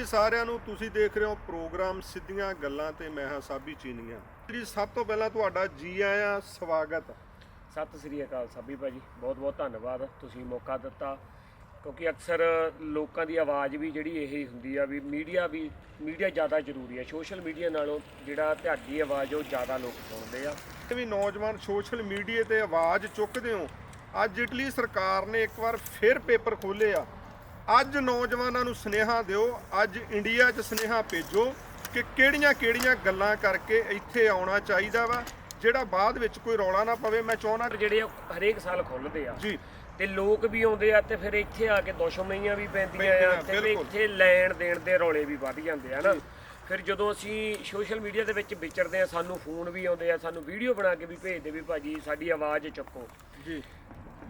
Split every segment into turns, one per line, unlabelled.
ਜੀ ਸਾਰਿਆਂ ਨੂੰ ਤੁਸੀਂ ਦੇਖ ਰਹੇ ਹੋ ਪ੍ਰੋਗਰਾਮ ਸਿੱਧੀਆਂ ਗੱਲਾਂ ਤੇ ਮੈਂ ਹਾਂ ਸਾਬੀ ਚੀਨੀਆਂ। ਜੀ ਸਭ ਤੋਂ ਪਹਿਲਾਂ ਤੁਹਾਡਾ ਜੀ ਆਇਆਂ ਸਵਾਗਤ
ਸਤਿ ਸ੍ਰੀ ਅਕਾਲ ਸਾਬੀ ਭਾਜੀ ਬਹੁਤ ਬਹੁਤ ਧੰਨਵਾਦ ਤੁਸੀਂ ਮੌਕਾ ਦਿੱਤਾ। ਕਿਉਂਕਿ ਅਕਸਰ ਲੋਕਾਂ ਦੀ ਆਵਾਜ਼ ਵੀ ਜਿਹੜੀ ਇਹ ਹੁੰਦੀ ਆ ਵੀ ਮੀਡੀਆ ਵੀ ਮੀਡੀਆ ਜ਼ਿਆਦਾ ਜ਼ਰੂਰੀ ਹੈ ਸੋਸ਼ਲ ਮੀਡੀਆ ਨਾਲੋਂ ਜਿਹੜਾ ਤੁਹਾਡੀ ਆਵਾਜ਼ ਉਹ ਜ਼ਿਆਦਾ ਲੋਕ ਸੁਣਦੇ ਆ।
ਇਹ ਵੀ ਨੌਜਵਾਨ ਸੋਸ਼ਲ ਮੀਡੀਆ ਤੇ ਆਵਾਜ਼ ਚੁੱਕਦੇ ਹੋ। ਅੱਜ ਇਟਲੀ ਸਰਕਾਰ ਨੇ ਇੱਕ ਵਾਰ ਫਿਰ ਪੇਪਰ ਖੋਲ੍ਹੇ ਆ। ਅੱਜ ਨੌਜਵਾਨਾਂ ਨੂੰ ਸੁਨੇਹਾ ਦਿਓ ਅੱਜ ਇੰਡੀਆ 'ਚ ਸੁਨੇਹਾ ਭੇਜੋ ਕਿ ਕਿਹੜੀਆਂ-ਕਿਹੜੀਆਂ ਗੱਲਾਂ ਕਰਕੇ ਇੱਥੇ ਆਉਣਾ ਚਾਹੀਦਾ ਵਾ ਜਿਹੜਾ ਬਾਅਦ ਵਿੱਚ ਕੋਈ ਰੌਲਾ ਨਾ ਪਵੇ। ਮੈਂ ਚਾਹੁੰਦਾ
ਪਰ ਜਿਹੜੇ ਉਹ ਹਰੇਕ ਸਾਲ ਖੁੱਲਦੇ ਆ
ਜੀ।
ਤੇ ਲੋਕ ਵੀ ਆਉਂਦੇ ਆ ਤੇ ਫਿਰ ਇੱਥੇ ਆ ਕੇ ਦੁਸ਼ਮਣੀਆਂ ਵੀ ਪੈਂਦੀਆਂ ਆ ਤੇ। ਇੱਥੇ ਲੈਣ ਦੇਣ ਦੇ ਰੌਲੇ ਵੀ ਵੱਧ ਜਾਂਦੇ ਆ ਨਾ। ਫਿਰ ਜਦੋਂ ਅਸੀਂ ਸੋਸ਼ਲ ਮੀਡੀਆ ਦੇ ਵਿੱਚ ਵਿਚਰਦੇ ਆ ਸਾਨੂੰ ਫੋਨ ਵੀ ਆਉਂਦੇ ਆ ਸਾਨੂੰ ਵੀਡੀਓ ਬਣਾ ਕੇ ਵੀ ਭੇਜਦੇ ਵੀ ਭਾਜੀ ਸਾਡੀ ਆਵਾਜ਼ ਚੱਕੋ।
ਜੀ।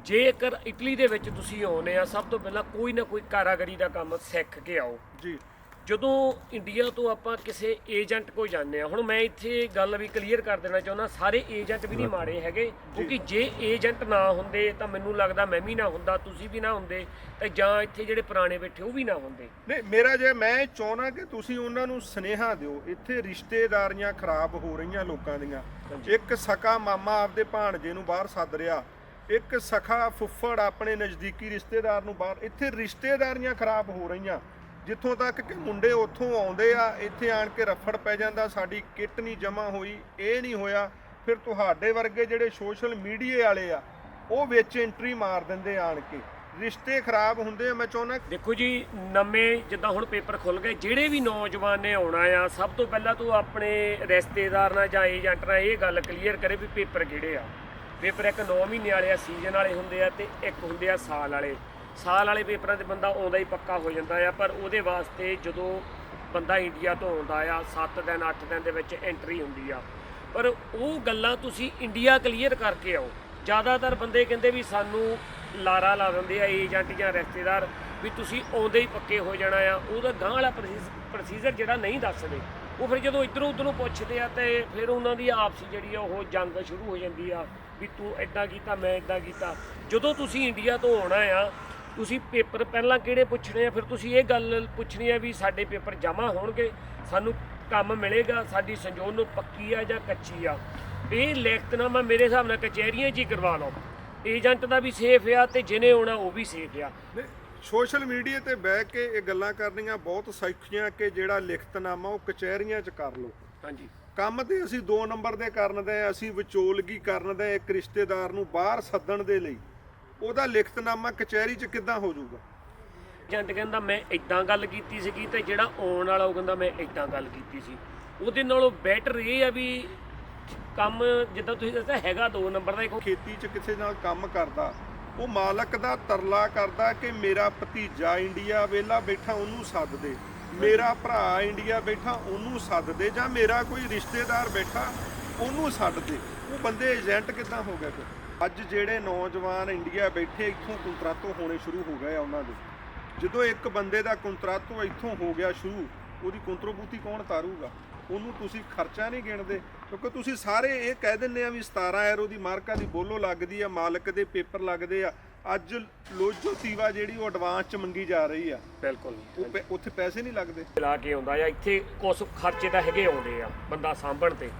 ਜੇਕਰ ਇਟਲੀ ਦੇ ਵਿੱਚ ਤੁਸੀਂ ਆਉਨੇ ਆ ਸਭ ਤੋਂ ਪਹਿਲਾਂ ਕੋਈ ਨਾ ਕੋਈ ਕਾਰਾਗਰੀ ਦਾ ਕੰਮ ਸਿੱਖ ਕੇ ਆਓ।
ਜੀ।
ਜਦੋਂ ਇੰਡੀਆ ਤੋਂ ਆਪਾਂ ਕਿਸੇ ਏਜੰਟ ਕੋਲ ਜਾਂਦੇ ਆ ਹੁਣ ਮੈਂ ਇੱਥੇ ਗੱਲ ਵੀ ਕਲੀਅਰ ਕਰ ਦੇਣਾ ਚਾਹੁੰਦਾ ਸਾਰੇ ਏਜੰਟ ਵੀ ਨਹੀਂ ਮਾੜੇ ਹੈਗੇ ਕਿਉਂਕਿ ਜੇ ਏਜੰਟ ਨਾ ਹੁੰਦੇ ਤਾਂ ਮੈਨੂੰ ਲੱਗਦਾ ਮੈਂ ਵੀ ਨਾ ਹੁੰਦਾ ਤੁਸੀਂ ਵੀ ਨਾ ਹੁੰਦੇ ਤੇ ਜਾਂ ਇੱਥੇ ਜਿਹੜੇ ਪੁਰਾਣੇ ਬੈਠੇ ਉਹ ਵੀ ਨਾ ਹੁੰਦੇ।
ਨਹੀਂ ਮੇਰਾ ਜੇ ਮੈਂ ਚਾਹਣਾ ਕਿ ਤੁਸੀਂ ਉਹਨਾਂ ਨੂੰ ਸਨੇਹਾ ਦਿਓ ਇੱਥੇ ਰਿਸ਼ਤੇਦਾਰੀਆਂ ਖਰਾਬ ਹੋ ਰਹੀਆਂ ਲੋਕਾਂ ਦੀਆਂ। ਇੱਕ ਸਕਾ ਮਾਮਾ ਆਪਦੇ ਭਾਣਜੇ ਨੂੰ ਬਾਹਰ ਸੱਦ ਰਿਹਾ ਇੱਕ ਸਖਾ ਫੁੱਫੜ ਆਪਣੇ ਨਜ਼ਦੀਕੀ ਰਿਸ਼ਤੇਦਾਰ ਨੂੰ ਬਾਹਰ, ਇੱਥੇ ਰਿਸ਼ਤੇਦਾਰੀਆਂ ਖਰਾਬ ਹੋ ਰਹੀਆਂ। ਜਿੱਥੋਂ ਤੱਕ ਕਿ ਮੁੰਡੇ ਉੱਥੋਂ ਆਉਂਦੇ ਆ, ਇੱਥੇ ਆਣ ਕੇ ਰਫੜ ਪੈ ਜਾਂਦਾ, ਸਾਡੀ ਕਿੱਟ ਨਹੀਂ ਜਮਾ ਹੋਈ, ਇਹ ਨਹੀਂ ਹੋਇਆ। ਫਿਰ ਤੁਹਾਡੇ ਵਰਗੇ ਜਿਹੜੇ ਸੋਸ਼ਲ ਮੀਡੀਆ ਵਾਲੇ ਆ, ਉਹ ਵਿੱਚ ਐਂਟਰੀ ਮਾਰ ਦਿੰਦੇ ਆਣ ਕੇ। ਰਿਸ਼ਤੇ ਖਰਾਬ ਹੁੰਦੇ ਆ, ਮੈਂ ਚਾਹੁੰਦਾ
ਦੇਖੋ ਜੀ, ਨਵੇਂ ਜਿੱਦਾਂ ਹੁਣ ਪੇਪਰ ਖੁੱਲ ਗਏ, ਜਿਹੜੇ ਵੀ ਨੌਜਵਾਨ ਨੇ ਆਉਣਾ ਆ, ਸਭ ਤੋਂ ਪਹਿਲਾਂ ਤੂੰ ਆਪਣੇ ਰਿਸ਼ਤੇਦਾਰ ਨਾਲ ਜਾਂ ਏਜੰਟ ਨਾਲ ਇਹ ਗੱਲ ਕਲੀਅਰ ਕਰੇ ਵੀ ਪੇਪਰ ਕਿਹੜੇ ਆ। ਪੇਪਰ ਇੱਕ 9 ਮਹੀਨੇ ਵਾਲੇ ਆ ਸੀਜ਼ਨ ਵਾਲੇ ਹੁੰਦੇ ਆ ਤੇ ਇੱਕ ਹੁੰਦੇ ਆ ਸਾਲ ਵਾਲੇ। ਸਾਲ ਵਾਲੇ ਪੇਪਰਾਂ ਤੇ ਬੰਦਾ ਆਉਂਦਾ ਹੀ ਪੱਕਾ ਹੋ ਜਾਂਦਾ ਆ, ਪਰ ਉਹਦੇ ਵਾਸਤੇ ਜਦੋਂ ਬੰਦਾ ਇੰਡੀਆ ਤੋਂ ਆਉਂਦਾ ਆ 7 ਦਿਨ 8 ਦਿਨ ਦੇ ਵਿੱਚ ਐਂਟਰੀ ਹੁੰਦੀ ਆ। ਪਰ ਉਹ ਗੱਲਾਂ ਤੁਸੀਂ ਇੰਡੀਆ ਕਲੀਅਰ ਕਰਕੇ ਆਓ। ਜ਼ਿਆਦਾਤਰ ਬੰਦੇ ਕਹਿੰਦੇ ਵੀ ਸਾਨੂੰ ਲਾਰਾ ਲਾ ਦਿੰਦੇ ਆ, ਏਜੰਟ ਜਾਂ ਰਿਸ਼ਤੇਦਾਰ, ਵੀ ਤੁਸੀਂ ਆਉਂਦੇ ਹੀ ਪੱਕੇ ਹੋ ਜਾਣਾ ਆ। ਉਹਦਾ ਗਾਂ ਵਾਲਾ ਪ੍ਰੋਸੀਜਰ ਜਿਹੜਾ ਨਹੀਂ ਦੱਸਦੇ। ਉਹ ਫਿਰ ਜਦੋਂ ਇਧਰੋਂ ਉਧਰੋਂ ਪੁੱਛਦੇ ਆ ਤੇ ਫਿਰ ਉਹਨਾਂ ਦੀ ਆਪਸੀ ਜਿਹੜੀ ਆ, ਉਹ ਜੰਗ ਸ਼ੁਰੂ ਹੋ ਜਾਂਦੀ ਆ। ਵੀ ਤੂੰ ਐਦਾਂ ਕੀਤਾ ਮੈਂ ਐਦਾਂ ਕੀਤਾ। ਜਦੋਂ ਤੁਸੀਂ ਇੰਡੀਆ ਤੋਂ ਆਉਣਾ ਆ ਤੁਸੀਂ ਪੇਪਰ ਪਹਿਲਾਂ ਕਿਹੜੇ ਪੁੱਛਣੇ ਆ? ਫਿਰ ਤੁਸੀਂ ਇਹ ਗੱਲ ਪੁੱਛਣੀ ਆ ਵੀ ਸਾਡੇ ਪੇਪਰ ਜਮ੍ਹਾਂ ਹੋਣਗੇ ਸਾਨੂੰ ਕੰਮ ਮਿਲੇਗਾ ਸਾਡੀ ਸੰਜੋਨ ਨੂੰ ਪੱਕੀ ਆ ਜਾਂ ਕੱਚੀ ਆ? ਇਹ ਲਿਖਤਨਾਮਾ ਮੇਰੇ ਹਿਸਾਬ ਨਾਲ ਕਚਹਿਰੀਆਂ 'ਚ ਹੀ ਕਰਵਾ ਲਓ। ਏਜੰਟ ਦਾ ਵੀ ਸੇਫ ਆ ਤੇ ਜਿਹਨੇ ਆਉਣਾ ਉਹ ਵੀ ਸੇਫ ਆ।
ਸੋਸ਼ਲ ਮੀਡੀਆ ਤੇ ਬਹਿ ਕੇ ਇਹ ਗੱਲਾਂ ਕਰਨੀਆਂ ਬਹੁਤ ਸੌਖੀਆਂ ਕਿ ਜਿਹੜਾ ਲਿਖਤਨਾਮਾ ਉਹ ਕਚਹਿਰੀਆਂ 'ਚ ਕਰ ਲਓ।
ਹਾਂਜੀ।
ਕੰਮ ਤੇ ਅਸੀਂ 2 ਨੰਬਰ ਦੇ ਕਰਨ ਦੇ ਅਸੀਂ ਵਿਚੋਲਗੀ ਕਰਨ ਦੇ ਇੱਕ ਰਿਸ਼ਤੇਦਾਰ ਨੂੰ ਬਾਹਰ ਸੱਦਣ ਦੇ ਲਈ। ਉਹਦਾ ਲਿਖਤਨਾਮਾ ਕਚਹਿਰੀ 'ਚ ਕਿੱਦਾਂ ਹੋ ਜਾਊਗਾ?
ਏਜੰਟ ਕਹਿੰਦਾ ਮੈਂ ਇਦਾਂ ਗੱਲ ਕੀਤੀ ਸੀਗੀ ਤੇ ਜਿਹੜਾ ਆਉਣ ਵਾਲਾ ਉਹ ਕਹਿੰਦਾ ਮੈਂ ਇਦਾਂ ਗੱਲ ਕੀਤੀ ਸੀ। ਉਹਦੇ ਨਾਲੋਂ ਬੈਟਰ ਇਹ ਆ ਵੀ ਕੰਮ ਜਿੱਦਾਂ ਤੁਸੀਂ ਦੱਸਿਆ ਹੈਗਾ 2 ਨੰਬਰ ਦਾ ਇੱਕ
ਖੇਤੀ 'ਚ ਕਿਸੇ ਨਾਲ ਕੰਮ ਕਰਦਾ ਉਹ ਮਾਲਕ ਦਾ ਤਰਲਾ ਕਰਦਾ ਕਿ ਮੇਰਾ ਭਤੀਜਾ ਇੰਡੀਆ ਵੇਲਾ ਬੈਠਾ ਉਹਨੂੰ ਸੱਦ ਦੇ। ਮੇਰਾ ਭਰਾ ਇੰਡੀਆ ਬੈਠਾ, ਉਹਨੂੰ ਸੱਦ ਦੇ ਜਾਂ ਮੇਰਾ ਕੋਈ ਰਿਸ਼ਤੇਦਾਰ ਬੈਠਾ, ਉਹਨੂੰ ਸੱਦ ਦੇ। ਉਹ ਬੰਦੇ ਏਜੰਟ ਕਿੱਦਾਂ ਹੋ ਗਏ ਫਿਰ? ਅੱਜ ਜਿਹੜੇ ਨੌਜਵਾਨ ਇੰਡੀਆ ਬੈਠੇ, ਇੱਥੋਂ ਕੰਟਰੈਕਟ ਹੋਣੇ ਸ਼ੁਰੂ ਹੋ ਗਏ ਆ ਉਹਨਾਂ ਦੇ। ਜਦੋਂ ਇੱਕ ਬੰਦੇ ਦਾ ਕੰਟਰੈਕਟ ਇੱਥੋਂ ਹੋ ਗਿਆ ਸ਼ੁਰੂ, ਉਹਦੀ ਕੰਟਰੋਬੂਤੀ ਕੌਣ ਤਾਰੂਗਾ? ਉਹਨੂੰ ਤੁਸੀਂ ਖਰਚਾ ਨਹੀਂ ਗਿਣਦੇ, ਕਿਉਂਕਿ ਤੁਸੀਂ ਸਾਰੇ ਇਹ ਕਹਿ ਦਿੰਦੇ ਆ ਵੀ 17 ਐਰੋ ਦੀ ਮਾਰਕਾ ਦੀ ਬੋਲੋ ਲੱਗਦੀ ਆ, ਮਾਲਕ ਦੇ ਪੇਪਰ ਲੱਗਦੇ ਆ। ਅੱਜ ਲੋਜੋ ਤੀਵਾ ਜਿਹੜੀ ਉਹ ਐਡਵਾਂਸ ਚ ਮੰਗੀ ਜਾ ਰਹੀ ਆ।
ਬਿਲਕੁਲ
ਉਹ ਪੈ- ਉੱਥੇ ਪੈਸੇ ਨਹੀਂ ਲੱਗਦੇ।
ਲਾ ਕੇ ਆਉਂਦਾ ਆ ਇੱਥੇ ਕੁਝ ਖਰਚੇ ਤਾਂ ਹੈਗੇ ਆਉਂਦੇ ਆ ਬੰਦਾ ਸਾਂਭਣ ਤੇ।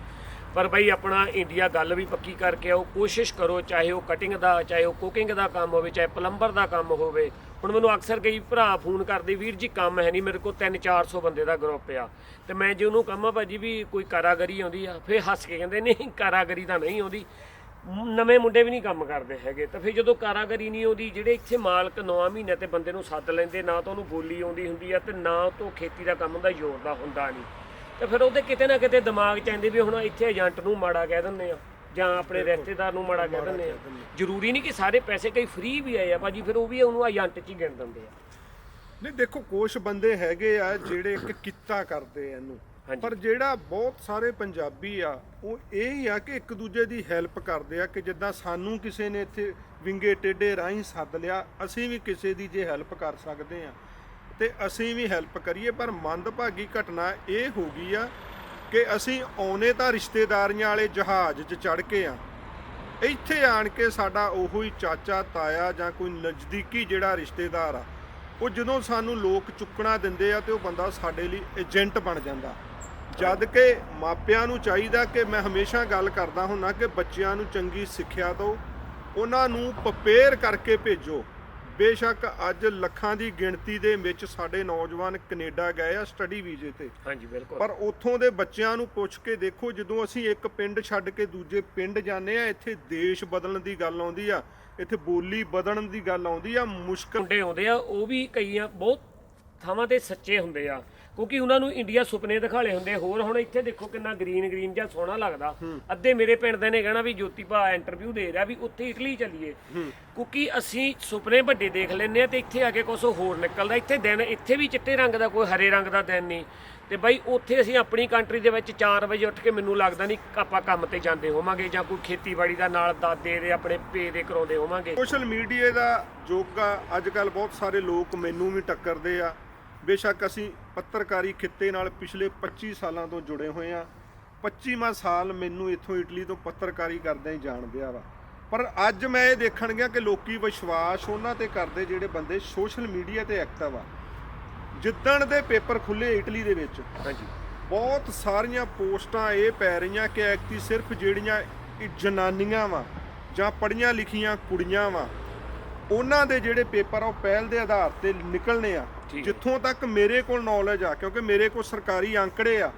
ਪਰ ਬਈ ਆਪਣਾ ਇੰਡੀਆ ਗੱਲ ਵੀ ਪੱਕੀ ਕਰਕੇ ਆਓ ਕੋਸ਼ਿਸ਼ ਕਰੋ ਚਾਹੇ ਉਹ ਕਟਿੰਗ ਦਾ ਚਾਹੇ ਉਹ ਕੁਕਿੰਗ ਦਾ ਕੰਮ ਹੋਵੇ ਚਾਹੇ ਪਲੰਬਰ ਦਾ ਕੰਮ ਹੋਵੇ। ਹੁਣ ਮੈਨੂੰ ਅਕਸਰ ਕਈ ਭਰਾ ਫੋਨ ਕਰਦੇ ਵੀਰ ਜੀ ਕੰਮ ਹੈ ਨਹੀਂ ਮੇਰੇ ਕੋਲ 3-400 ਬੰਦੇ ਦਾ ਗਰੁੱਪ ਆ। ਤੇ ਮੈਂ ਜੇ ਉਹਨੂੰ ਕਹਾਂ ਭਾਜੀ ਵੀ ਕੋਈ ਕਾਰਾਗਰੀ ਆਉਂਦੀ ਆ? ਫਿਰ ਹੱਸ ਕੇ ਕਹਿੰਦੇ ਨਹੀਂ ਕਾਰਾਗਰੀ ਤਾਂ ਨਹੀਂ ਆਉਂਦੀ। ਨਵੇਂ ਮੁੰਡੇ ਵੀ ਨਹੀਂ ਕੰਮ ਕਰਦੇ ਹੈਗੇ। ਤਾਂ ਫਿਰ ਜਦੋਂ ਕਾਰਾਗਰੀ ਨਹੀਂ ਆਉਂਦੀ ਜਿਹੜੇ ਇੱਥੇ ਮਾਲਕ 9 ਮਹੀਨੇ ਤੇ ਬੰਦੇ ਨੂੰ ਸੱਦ ਲੈਂਦੇ ਨਾ ਤਾਂ ਉਹਨੂੰ ਬੋਲੀ ਆਉਂਦੀ ਹੁੰਦੀ ਆ ਤੇ ਨਾ ਤੋਂ ਖੇਤੀ ਦਾ ਕੰਮ ਦਾ ਜ਼ੋਰ ਦਾ ਹੁੰਦਾ ਨਹੀਂ। ਤੇ ਫਿਰ ਉਹਦੇ ਕਿਤੇ ਨਾ ਕਿਤੇ ਦਿਮਾਗ ਚ ਆਂਦੇ ਵੀ ਹੁਣ ਇੱਥੇ ਏਜੰਟ ਨੂੰ ਮਾੜਾ ਕਹਿ ਦਿੰਦੇ ਆ ਜਾਂ ਆਪਣੇ ਰਿਸ਼ਤੇਦਾਰ ਨੂੰ ਮਾੜਾ ਕਹਿ ਦਿੰਦੇ ਆ। ਜ਼ਰੂਰੀ ਨਹੀਂ ਕਿ ਸਾਰੇ ਪੈਸੇ ਕਈ ਫ੍ਰੀ ਵੀ ਆਏ ਆ ਭਾਜੀ ਫਿਰ ਉਹ ਵੀ ਉਹਨੂੰ ਏਜੰਟ 'ਚ ਹੀ ਗਿਣ ਦਿੰਦੇ ਆ।
ਨਹੀਂ ਦੇਖੋ ਕੁਝ ਬੰਦੇ ਹੈਗੇ ਆ ਜਿਹੜੇ ਇੱਕ ਕਿੱਤਾ ਕਰਦੇ ਆ ਇਹਨੂੰ। ਪਰ ਜਿਹੜਾ ਬਹੁਤ ਸਾਰੇ ਪੰਜਾਬੀ ਆ ਉਹ ਇਹ ਹੀ ਆ ਕਿ ਇੱਕ ਦੂਜੇ ਦੀ ਹੈਲਪ ਕਰਦੇ ਆ ਕਿ ਜਿੱਦਾਂ ਸਾਨੂੰ ਕਿਸੇ ਨੇ ਇੱਥੇ ਵਿੰਗੇ ਟੇਡੇ ਰਾਹੀਂ ਸੱਦ ਲਿਆ ਅਸੀਂ ਵੀ ਕਿਸੇ ਦੀ ਜੇ ਹੈਲਪ ਕਰ ਸਕਦੇ ਆ। ਤੇ ਅਸੀਂ ਵੀ ਹੈਲਪ ਕਰੀਏ ਪਰ ਮੰਦਭਾਗੀ ਘਟਨਾ ਇਹ ਹੋ ਗਈ ਆ ਕਿ ਅਸੀਂ ਆਉਨੇ ਤਾਂ ਰਿਸ਼ਤੇਦਾਰੀਆਂ ਵਾਲੇ ਜਹਾਜ਼ 'ਚ ਚੜ ਕੇ ਆ। ਇੱਥੇ ਆਣ ਕੇ ਸਾਡਾ ਉਹੋ ਹੀ ਚਾਚਾ ਤਾਇਆ ਜਾਂ ਕੋਈ ਨਜ਼ਦੀਕੀ ਜਿਹੜਾ ਰਿਸ਼ਤੇਦਾਰ ਆ ਉਹ ਜਦੋਂ ਸਾਨੂੰ ਲੋਕ ਚੁੱਕਣਾ ਦਿੰਦੇ ਆ ਤੇ ਉਹ ਬੰਦਾ ਸਾਡੇ ਲਈ ਏਜੰਟ ਬਣ ਜਾਂਦਾ। ਜਦ ਕਿ ਮਾਪਿਆਂ ਨੂੰ ਚਾਹੀਦਾ ਕਿ ਮੈਂ ਹਮੇਸ਼ਾ ਗੱਲ ਕਰਦਾ ਹੁੰਨਾ ਕਿ ਬੱਚਿਆਂ ਨੂੰ ਚੰਗੀ ਸਿੱਖਿਆ ਦਿਓ, ਉਹਨਾਂ ਨੂੰ ਪ੍ਰਪੇਅਰ ਕਰਕੇ ਭੇਜੋ। ਬੇਸ਼ੱਕ ਅੱਜ ਲੱਖਾਂ ਦੀ ਗਿਣਤੀ ਦੇ ਵਿੱਚ ਸਾਡੇ ਨੌਜਵਾਨ ਕੈਨੇਡਾ ਗਏ ਆ ਸਟੱਡੀ ਵੀਜ਼ੇ ਤੇ।
ਹਾਂਜੀ ਬਿਲਕੁਲ।
ਪਰ ਉੱਥੋਂ ਦੇ ਬੱਚਿਆਂ ਨੂੰ ਪੁੱਛ ਕੇ ਦੇਖੋ ਜਦੋਂ ਅਸੀਂ ਇੱਕ ਪਿੰਡ ਛੱਡ ਕੇ ਦੂਜੇ ਪਿੰਡ ਜਾਂਦੇ ਆ ਇੱਥੇ ਦੇਸ਼ ਬਦਲਣ ਦੀ ਗੱਲ ਆਉਂਦੀ ਆ ਇੱਥੇ ਬੋਲੀ ਬਦਲਣ ਦੀ ਗੱਲ ਆਉਂਦੀ ਆ ਮੁਸ਼ਕਲ
ਮੁੰਡੇ ਆਉਂਦੇ ਆ ਉਹ ਵੀ ਕਈਆਂ ਬਹੁਤ ਥਾਵਾਂ ਤੇ ਸੱਚੇ ਹੁੰਦੇ ਆ। ਕਿਉਂਕਿ ਉਹਨਾਂ ਨੂੰ ਇੰਡੀਆ ਸੁਪਨੇ ਦਿਖਾਲੇ ਹੁੰਦੇ ਹੋਰ ਹੁਣ ਇੱਥੇ ਦੇਖੋ ਕਿੰਨਾ ਗ੍ਰੀਨ ਗ੍ਰੀਨ ਜਿਹਾ ਸੋਹਣਾ ਲੱਗਦਾ। ਅੱਧੇ ਮੇਰੇ ਪਿੰਡ ਦੇ ਨੇ ਕਹਿਣਾ ਵੀ ਜੋਤੀ ਭਾ ਇੰਟਰਵਿਊ ਦੇ ਰਿਹਾ ਵੀ ਉੱਥੇ ਇਟਲੀ ਚੱਲੀਏ। ਕਿਉਂਕਿ ਅਸੀਂ ਸੁਪਨੇ ਵੱਡੇ ਦੇਖ ਲੈਂਦੇ ਆ ਤੇ ਇੱਥੇ ਆ ਕੇ ਕੁਝ ਹੋਰ ਨਿਕਲਦਾ। ਇੱਥੇ ਦਿਨ ਇੱਥੇ ਵੀ ਚਿੱਟੇ ਰੰਗ ਦਾ ਕੋਈ ਹਰੇ ਰੰਗ ਦਾ ਦਿਨ ਨਹੀਂ। ਤੇ ਬਾਈ ਉੱਥੇ ਅਸੀਂ ਆਪਣੀ ਕੰਟਰੀ ਦੇ ਵਿੱਚ 4 ਵਜੇ ਉੱਠ ਕੇ ਮੈਨੂੰ ਲੱਗਦਾ ਨਹੀਂ ਆਪਾਂ ਕੰਮ ਤੇ ਜਾਂਦੇ ਹੋਵਾਂਗੇ ਜਾਂ ਕੋਈ ਖੇਤੀਬਾੜੀ ਦਾ ਨਾਲ ਦਾਦੇ ਦੇ ਆਪਣੇ ਪੇ ਦੇ ਕਰਾਉਂਦੇ ਹੋਵਾਂਗੇ।
ਸੋਸ਼ਲ ਮੀਡੀਆ ਦਾ ਯੁੱਗ ਆ। ਅੱਜ ਕੱਲ ਬਹੁਤ ਸਾਰੇ ਲੋਕ ਮੈਨੂੰ ਵੀ ਟੱਕਰਦੇ ਆ। ਬੇਸ਼ੱਕ ਅਸੀਂ ਪੱਤਰਕਾਰੀ ਖਿੱਤੇ ਨਾਲ ਪਿਛਲੇ 25 ਸਾਲਾਂ ਤੋਂ ਜੁੜੇ ਹੋਏ ਆ 25ਵਾਂ ਸਾਲ ਮੈਨੂੰ ਇੱਥੋਂ ਇਟਲੀ ਤੋਂ ਪੱਤਰਕਾਰੀ ਕਰਦਿਆਂ ਹੀ ਜਾਣ ਦਿਆ ਵਾ। ਪਰ ਅੱਜ ਮੈਂ ਇਹ ਦੇਖਣ ਗਿਆ ਕਿ ਲੋਕੀ ਵਿਸ਼ਵਾਸ ਉਹਨਾਂ ਤੇ ਕਰਦੇ ਜਿਹੜੇ ਬੰਦੇ ਸੋਸ਼ਲ ਮੀਡੀਆ ਤੇ ਐਕਟਿਵ ਆ। ਜਿੱਦਣ ਦੇ ਪੇਪਰ ਖੁੱਲੇ ਇਟਲੀ ਦੇ ਵਿੱਚ
ਹਾਂਜੀ।
ਬਹੁਤ ਸਾਰੀਆਂ ਪੋਸਟਾਂ ਇਹ ਪੈ ਰਹੀਆਂ ਕਿ ਐਕਟੀ ਸਿਰਫ ਜਿਹੜੀਆਂ ਜਨਾਨੀਆਂ ਵਾ ਜਾਂ ਪੜ੍ਹੀਆਂ ਲਿਖੀਆਂ ਕੁੜੀਆਂ ਵਾ ਉਹਨਾਂ ਦੇ ਜਿਹੜੇ ਪੇਪਰ ਆ ਉਹ ਪਹਿਲ ਦੇ ਆਧਾਰ ਤੇ ਨਿਕਲਣੇ ਆ। ਜਿੱਥੋਂ ਤੱਕ ਮੇਰੇ ਕੋਲ ਨੌਲੇਜ ਆ ਕਿਉਂਕਿ ਮੇਰੇ ਕੋਲ ਸਰਕਾਰੀ ਅੰਕੜੇ ਆ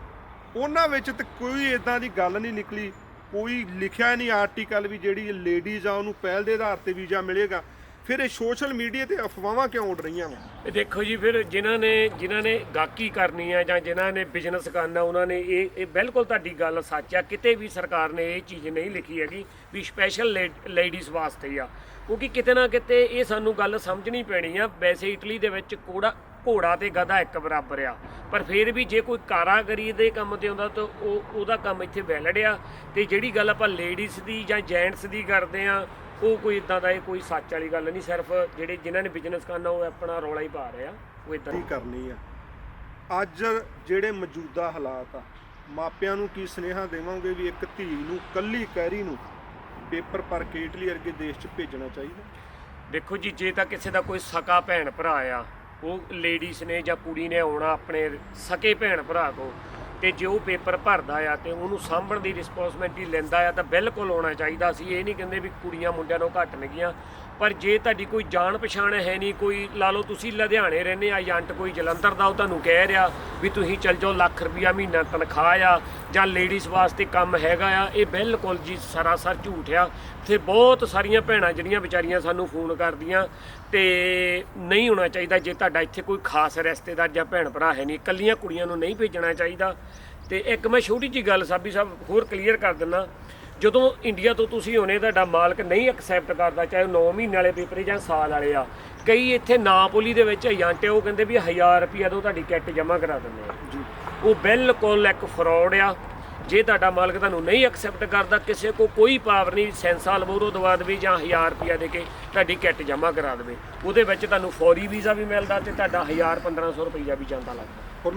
ਉਹਨਾਂ ਵਿੱਚ ਤੇ ਕੋਈ ਇਦਾਂ ਦੀ ਗੱਲ ਨਹੀਂ ਨਿਕਲੀ। ਕੋਈ ਲਿਖਿਆ ਨਹੀਂ ਆਰਟੀਕਲ ਵੀ ਜਿਹੜੀ ਲੇਡੀਜ਼ ਆ ਉਹਨੂੰ ਪਹਿਲ ਦੇ ਆਧਾਰ ਤੇ ਵੀਜ਼ਾ ਮਿਲੇਗਾ। ਫਿਰ ਇਹ ਸੋਸ਼ਲ ਮੀਡੀਆ ਤੇ ਅਫਵਾਹਾਂ ਕਿਉਂ ਉੱਡ ਰਹੀਆਂ ਵਾ?
ਇਹ ਦੇਖੋ ਜੀ, ਫਿਰ ਜਿਨ੍ਹਾਂ ਨੇ ਜਿਨ੍ਹਾਂ ਨੇ ਗਾਹਕੀ ਕਰਨੀ ਆ ਜਾਂ ਜਿਨ੍ਹਾਂ ਨੇ ਬਿਜ਼ਨਸ ਕਰਨਾ, ਉਹਨਾਂ ਨੇ ਇਹ ਇਹ ਬਿਲਕੁਲ ਤੁਹਾਡੀ ਗੱਲ ਸੱਚ ਆ। ਕਿਤੇ ਵੀ ਸਰਕਾਰ ਨੇ ਇਹ ਚੀਜ਼ ਨਹੀਂ ਲਿਖੀ ਹੈਗੀ ਵੀ ਸਪੈਸ਼ਲ ਲੇਡੀਜ਼ ਵਾਸਤੇ ਆ। ਕਿਉਂਕਿ ਕਿਤੇ ਨਾ ਕਿਤੇ ਇਹ ਸਾਨੂੰ ਗੱਲ ਸਮਝਣੀ ਪੈਣੀ ਆ। ਵੈਸੇ ਇਟਲੀ ਦੇ ਵਿੱਚ ਕੋੜਾ, ਘੋੜਾ ਤੇ ਗਧਾ ਇੱਕ ਬਰਾਬਰ ਆ। ਪਰ ਫਿਰ ਵੀ ਜੇ ਕੋਈ ਕਾਰਾਗਰੀ ਦੇ ਕੰਮ ਤੇ ਆਉਂਦਾ ਤਾਂ ਉਹ, ਉਹਦਾ ਕੰਮ ਇੱਥੇ ਵੈਲਿਡ ਆ। ਤੇ ਜਿਹੜੀ ਗੱਲ ਆਪਾਂ ਲੇਡੀਜ਼ ਦੀ ਜਾਂ ਜੈਂਟਸ ਦੀ ਕਰਦੇ ਆ ਉਹ ਕੋਈ ਇਦਾਂ ਦਾ ਇਹ ਕੋਈ ਸੱਚ ਵਾਲੀ ਗੱਲ ਨਹੀਂ ਸਿਰਫ ਜਿਹੜੇ ਜਿਨ੍ਹਾਂ ਨੇ ਬਿਜ਼ਨਸ ਕਰਨਾ ਉਹ ਆਪਣਾ ਰੌਲਾ ਹੀ ਪਾ ਰਹੇ ਆ ਉਹ ਇਦਾਂ
ਕੀ ਕਰਨੀ ਆ? ਅੱਜ ਜਿਹੜੇ ਮੌਜੂਦਾ ਹਾਲਾਤ ਆ ਮਾਪਿਆਂ ਨੂੰ ਕੀ ਸੁਨੇਹਾ ਦੇਵਾਂਗੇ ਵੀ ਇੱਕ ਧੀ ਨੂੰ ਕੱਲੀ ਕਹਿਰੀ ਨੂੰ ਪੇਪਰ ਭਰ ਕੇ ਇਟਲੀ ਵਰਗੇ ਦੇਸ਼ 'ਚ ਭੇਜਣਾ ਚਾਹੀਦਾ?
ਦੇਖੋ ਜੀ ਜੇ ਤਾਂ ਕਿਸੇ ਦਾ ਕੋਈ ਸਕਾ ਭੈਣ ਭਰਾ ਆ ਉਹ ਲੇਡੀਜ਼ ਨੇ ਜਾਂ ਕੁੜੀ ਨੇ ਆਉਣਾ ਆਪਣੇ ਸਕੇ ਭੈਣ ਭਰਾ ਕੋ ਤੇ ਜੇ ਉਹ ਪੇਪਰ ਭਰਦਾ ਆ ਤੇ ਉਹਨੂੰ ਸਾਂਭਣ ਦੀ ਰਿਸਪੌਂਸਿਬਿਲਟੀ ਲੈਂਦਾ ਆ ਤਾਂ ਬਿਲਕੁਲ ਹੋਣਾ ਚਾਹੀਦਾ ਸੀ। ਇਹ ਨਹੀਂ ਕਹਿੰਦੇ ਵੀ ਕੁੜੀਆਂ ਮੁੰਡਿਆਂ ਨੂੰ ਘੱਟ ਨੇਗੀਆਂ ਪਰ ਜੇ ਤੁਹਾਡੀ ਕੋਈ ਜਾਣ ਪਛਾਣ ਹੈ ਨਹੀਂ, ਕੋਈ ਲਾ ਲਓ ਤੁਸੀਂ ਲੁਧਿਆਣੇ ਰਹਿੰਦੇ ਆ ਏਜੰਟ ਕੋਈ ਜਲੰਧਰ ਦਾ, ਉਹ ਤੁਹਾਨੂੰ ਕਹਿ ਰਿਹਾ ਵੀ ਤੁਸੀਂ ਚੱਲ ਜਾਓ ਲੱਖ ਰੁਪਿਆ ਮਹੀਨਾ ਤਨਖਾਹ ਆ, ਜਾਂ ਲੇਡੀਜ਼ ਵਾਸਤੇ ਕੰਮ ਹੈਗਾ ਆ, ਇਹ ਬਿਲਕੁਲ ਜੀ ਸਰਾਸਰ ਝੂਠ ਆ। ਤੇ ਬਹੁਤ ਸਾਰੀਆਂ ਭੈਣਾਂ ਜਿਹੜੀਆਂ ਵਿਚਾਰੀਆਂ ਸਾਨੂੰ ਫੋਨ ਕਰਦੀਆਂ ਤੇ ਨਹੀਂ ਹੋਣਾ ਚਾਹੀਦਾ ਜੇ ਤੁਹਾਡਾ ਇੱਥੇ ਕੋਈ ਖਾਸ ਰਿਸ਼ਤੇਦਾਰ ਜਾਂ ਭੈਣ ਭਰਾ ਹੈ ਨਹੀਂ, ਇਕੱਲੀਆਂ ਕੁੜੀਆਂ ਨੂੰ ਨਹੀਂ ਭੇਜਣਾ ਚਾਹੀਦਾ। ਤੇ ਇੱਕ ਮੈਂ ਛੋਟੀ ਜੀ ਗੱਲ ਸਾਬੀ ਸਾਹਿਬ ਹੋਰ ਕਲੀਅਰ ਕਰ ਦਿੰਦਾ। ਜਦੋਂ ਇੰਡੀਆ ਤੋਂ ਤੁਸੀਂ ਹੋਣੇ ਤੁਹਾਡਾ ਮਾਲਕ ਨਹੀਂ ਐਕਸੈਪਟ ਕਰਦਾ ਚਾਹੇ ਉਹ 9 ਮਹੀਨੇ ਵਾਲੇ ਪੇਪਰ ਜਾਂ ਸਾਲ ਵਾਲੇ ਆ ਕਈ ਇੱਥੇ ਨਾਪੋਲੀ ਦੇ ਵਿੱਚ ਏਜੰਟ ਉਹ ਕਹਿੰਦੇ ਵੀ 1000 ਰੁਪਿਆ ਤੋਂ ਤੁਹਾਡੀ ਕਿੱਟ ਜਮ੍ਹਾਂ ਕਰਾ ਦਿੰਦੇ ਆ।
ਜੀ।
ਉਹ ਬਿਲਕੁਲ ਇੱਕ ਫਰਾਡ ਆ। ਜੇ ਤੁਹਾਡਾ ਮਾਲਕ ਤੁਹਾਨੂੰ ਨਹੀਂ ਐਕਸੈਪਟ ਕਰਦਾ ਕਿਸੇ ਕੋ ਕੋਈ ਪਾਵਰ ਨਹੀਂ ਸੈਂਸਾ ਲਵੋਰੋ ਦਵਾ ਦੇਵੇ ਜਾਂ 1000 ਰੁਪਿਆ ਦੇ ਕੇ ਤੁਹਾਡੀ ਕਿੱਟ ਜਮ੍ਹਾਂ ਕਰਾ ਦੇਵੇ। ਉਹਦੇ ਵਿੱਚ ਤੁਹਾਨੂੰ ਫੌਰੀ ਵੀਜ਼ਾ ਵੀ ਮਿਲਦਾ ਤੇ ਤੁਹਾਡਾ 1000 1500 ਰੁਪਈਆ ਵੀ ਜਾਂਦਾ ਲੱਗਦਾ।